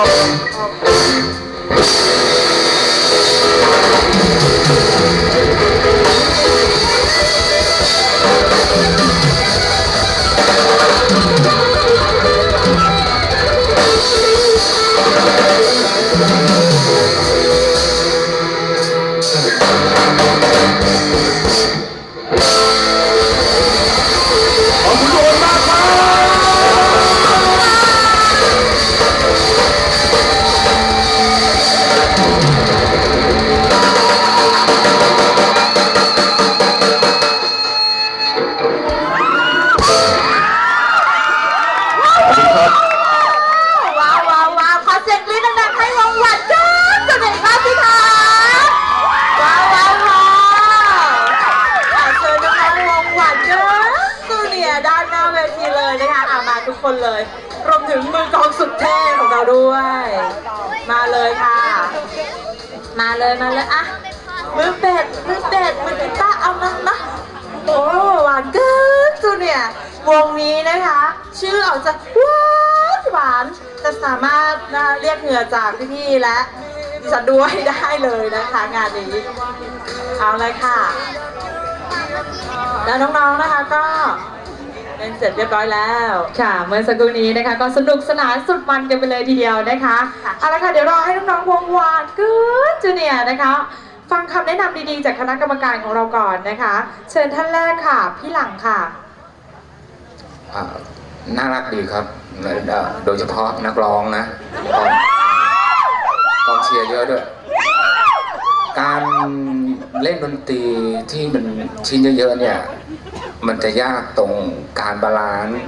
ข คนเลย รวมถึงมือกองสุดเท่ของเราด้วย มาเลยค่ะ มาเลยมาเลยอะมือเป็ดมือเป็ดมือกีตาร์เอามามาโอ้หวานเกินจูเนี่ยวงนี้นะคะ ชื่อออกจะหวานหวานจะสามารถนะเรียกเหงื่อจากพี่ๆและดิฉันด้วยได้เลยนะคะ งานนี้เอาเลยค่ะ แล้วน้องๆนะคะก็ เล่นเสร็จเรียบร้อยแล้ว ค่ะ เมื่อสักครู่นี้นะคะ ก็สนุกสนานสุดมันกันไปเลยทีเดียวนะคะค่ะเอาละค่ะเดี๋ยวรอให้น้องๆวงวานกูดจูเนียนะคะ ฟังคำแนะนำดีๆ จากคณะกรรมการของเราก่อนนะคะ เชิญท่านแรกค่ะ พี่หลังค่ะ อ่าน่ารักดีครับเอ่อโดยเฉพาะนักร้องนะกองกองเชียร์เยอะด้วย การเล่นดนตรีที่มันชิ้นเยอะๆเนี่ย มันจะยากตรงการบาลานซ์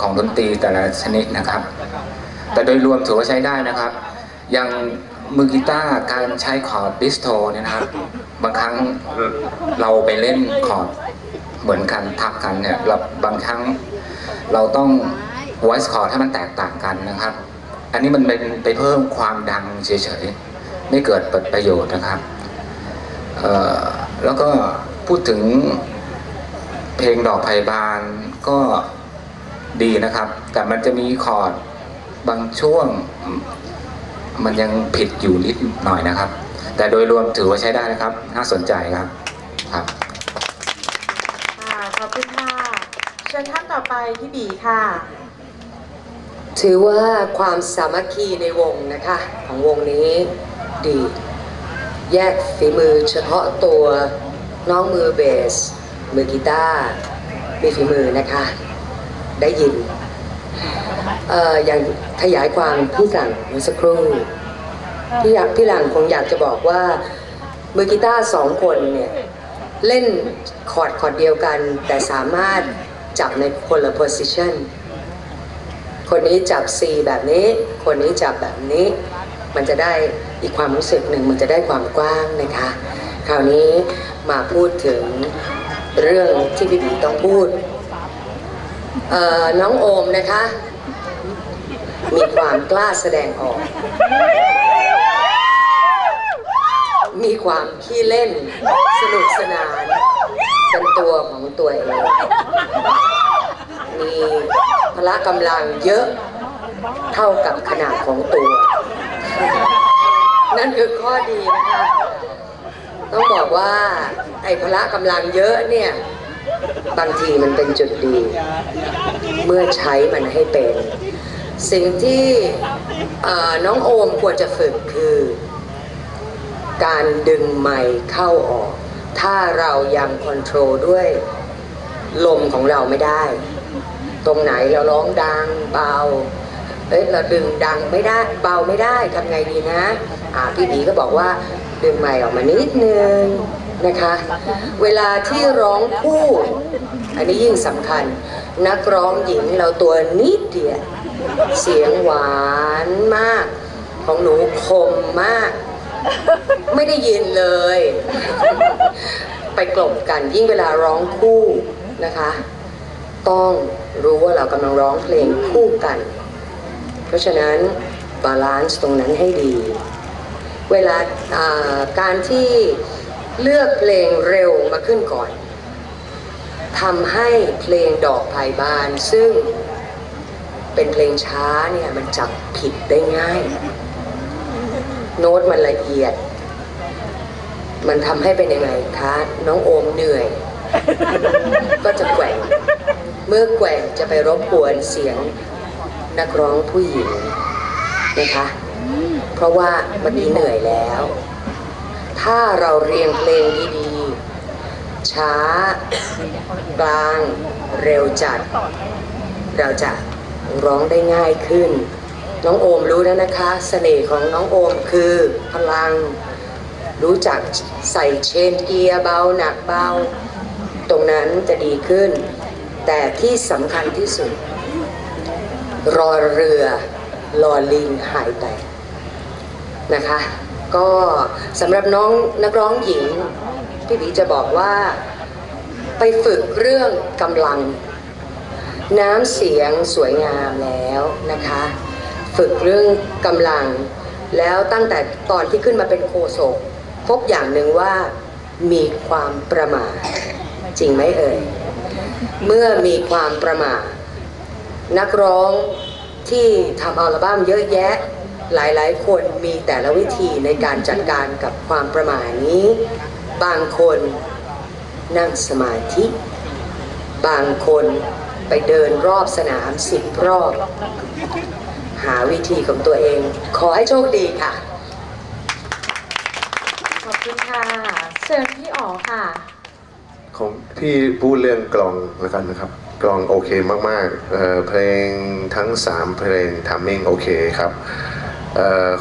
ของดนตรีแต่ละชนิดนะครับ แต่โดยรวมถือว่าใช้ได้นะครับ อย่างมือกีตาร์การใช้คอร์ดบิสโทเนี่ยนะครับ บางครั้งเราไปเล่นคอร์ดเหมือนกันทับกันเนี่ยเราบางครั้งเราต้อง voice chord ให้มันแตกต่างกันนะครับ อันนี้มันเป็นไปเพิ่มความดังเฉยๆ ไม่เกิดประโยชน์นะครับ แล้วก็พูดถึง เพลงดอกไผ่บานก็ดีนะครับ แต่มันจะมีคอร์ดบางช่วง มันยังผิดอยู่นิดหน่อยนะครับ แต่โดยรวมถือว่าใช้ได้นะครับ น่าสนใจครับครับค่ะขอบคุณค่ะเชิญท่านต่อไปพี่บีค่ะ ถือว่าความสามัคคีในวงนะคะ ของวงนี้ดี แยกฝีมือเฉพาะตัวน้องมือเบส มือกีตาร์มีฝีมือนะคะ ได้ยินเอ่ออย่างขยายความพี่สั่งเมื่อสักครู่พี่อยากพี่หลังคงอยากจะบอกว่ามือกีตาร์สองคนเนี่ยเล่นคอร์ดคอร์ดเดียวกัน แต่สามารถจับในคนละ position คนนี้จับ C แบบนี้ คนนี้จับแบบนี้ มันจะได้อีกความรู้สึกหนึ่ง มันจะได้ความกว้างนะคะ คราวนี้มาพูดถึง เรื่องที่พี่บีต้องพูดเอ่อน้องโอมนะคะ มีความกล้าแสดงออก มีความขี้เล่น สนุกสนาน เป็นตัวของตัวเอง มีพละกำลังเยอะเท่ากับขนาดของตัว นั่นคือข้อดีนะคะ ต้องบอกว่า ไอ้พละกำลังเยอะเนี่ย บางทีมันเป็นจุดดี เมื่อใช้มันให้เป็น สิ่งที่น้องโอมควรจะฝึกคือ การดึงไมค์เข้าออก ถ้าเรายังคอนโทรลด้วยลมของเราไม่ได้ ตรงไหนเราร้องดังเบาเอ้ยเราดึงดังไม่ได้เบาไม่ได้ทำไงดีนะ อ่าพี่บีก็บอกว่าดึงไมค์ออกมานิดนึง นะคะ เวลาที่ร้องพูดอันนี้ยิ่งสำคัญ นักร้องหญิงเราตัวนิดเดียวเสียงหวานมาก ของหนูคมมาก ไม่ได้ยินเลย ไปกลบกันยิ่งเวลาร้องคู่นะคะ ต้องรู้ว่าเรากำลังร้องเพลงคู่กัน เพราะฉะนั้นบาลานซ์ตรงนั้นให้ดี เวลาอ่าการที่ เลือกเพลงเร็วมาขึ้นก่อนทำให้เพลงดอกไผ่บานซึ่งเป็นเพลงช้าเนี่ยมันจับผิดได้ง่าย โน้ตมันละเอียด มันทำให้เป็นยังไงคะน้องโอมเหนื่อย ก็จะแกว่ง เมื่อแกว่งจะไปรบกวนเสียงนักร้องผู้หญิงนะคะ เพราะว่าเมื่อกี้เหนื่อยแล้ว ถ้าเราเรียงเพลงดีๆ ช้า กลาง เร็วจัด เราจะร้องได้ง่ายขึ้น น้องโอมรู้แล้วนะคะเสน่ห์ของน้องโอมคือพลัง รู้จักใส่เชนเกียร์เบาหนักเบา ตรงนั้นจะดีขึ้น แต่ที่สำคัญที่สุด รอเรือ รอลิงหายไปนะคะ ก็สำหรับน้องนักร้องหญิง พี่บีจะบอกว่าไปฝึกเรื่องกำลัง น้ำเสียงสวยงามแล้วนะคะ ฝึกเรื่องกำลัง แล้วตั้งแต่ตอนที่ขึ้นมาเป็นโคศกพบอย่างหนึ่งว่ามีความประมาทจริงไหมเอ่ย เมื่อมีความประมาทนักร้องที่ทำอัลบั้มเยอะแยะ หลายๆ คนมีแต่ละวิธีในการจัดการกับความประมาทนี้ บางคนนั่งสมาธิ บางคนไปเดินรอบสนามสิบรอบ หาวิธีของตัวเอง ขอให้โชคดีค่ะ ขอบคุณค่ะ เชิญพี่อ๋อค่ะ ของพี่พูดเรื่องกลองแล้วกันนะครับ กลองโอเคมากๆเอ่อเพลงทั้ง 3 เพลงทัมมิ่งโอเคครับเอ่อ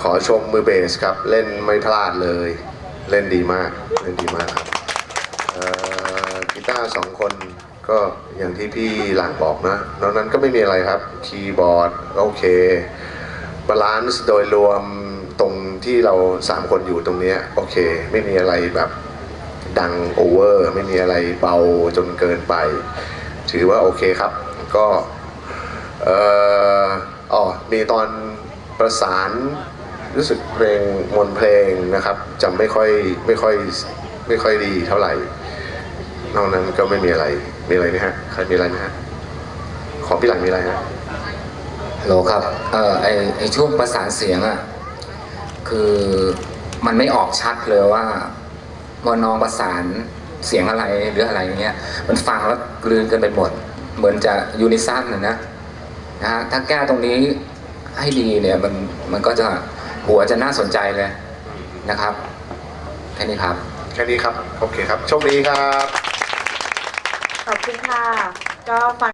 ขอชมมือเบสครับ เล่นไม่พลาดเลย เล่นดีมาก เล่นดีมากครับกีตาร์สองคนก็อย่างที่พี่หลังบอกนะนอกนั้นก็ไม่มีอะไรครับ คีย์บอร์ดโอเคบาลานซ์โดยรวมตรงที่เราสามคนอยู่ตรงนี้โอเค ไม่มีอะไรแบบดังโอเวอร์ ไม่มีอะไรเบาจนเกินไป ถือว่าโอเคครับ ก็เอ่ออ๋อมีตอน ประสานรู้สึกเพลงมวลเพลงนะครับจำไม่ค่อยไม่ค่อยไม่ค่อยดีเท่าไหร่ นอกนั้นก็ไม่มีอะไรมีอะไรไหมฮะใครมีอะไรไหมฮะของพี่หลังมีอะไรฮะฮัลโหลครับเอ่อไอไอช่วงประสานเสียงอะคือมันไม่ออกชัดเลยว่าว่าน้องประสานเสียงอะไรหรืออะไรอย่างเงี้ยมันฟังแล้วกลืนกันไปหมด เหมือนจะยูนิซันนะนะนะฮะถ้าแก้ตรงนี้ ให้ดีเนี่ยมันมันก็จะหัวจะน่าสนใจเลยนะครับแค่นี้ครับ แค่นี้ครับ โอเคครับ โชคดีครับ ขอบคุณค่ะ ก็ฟัง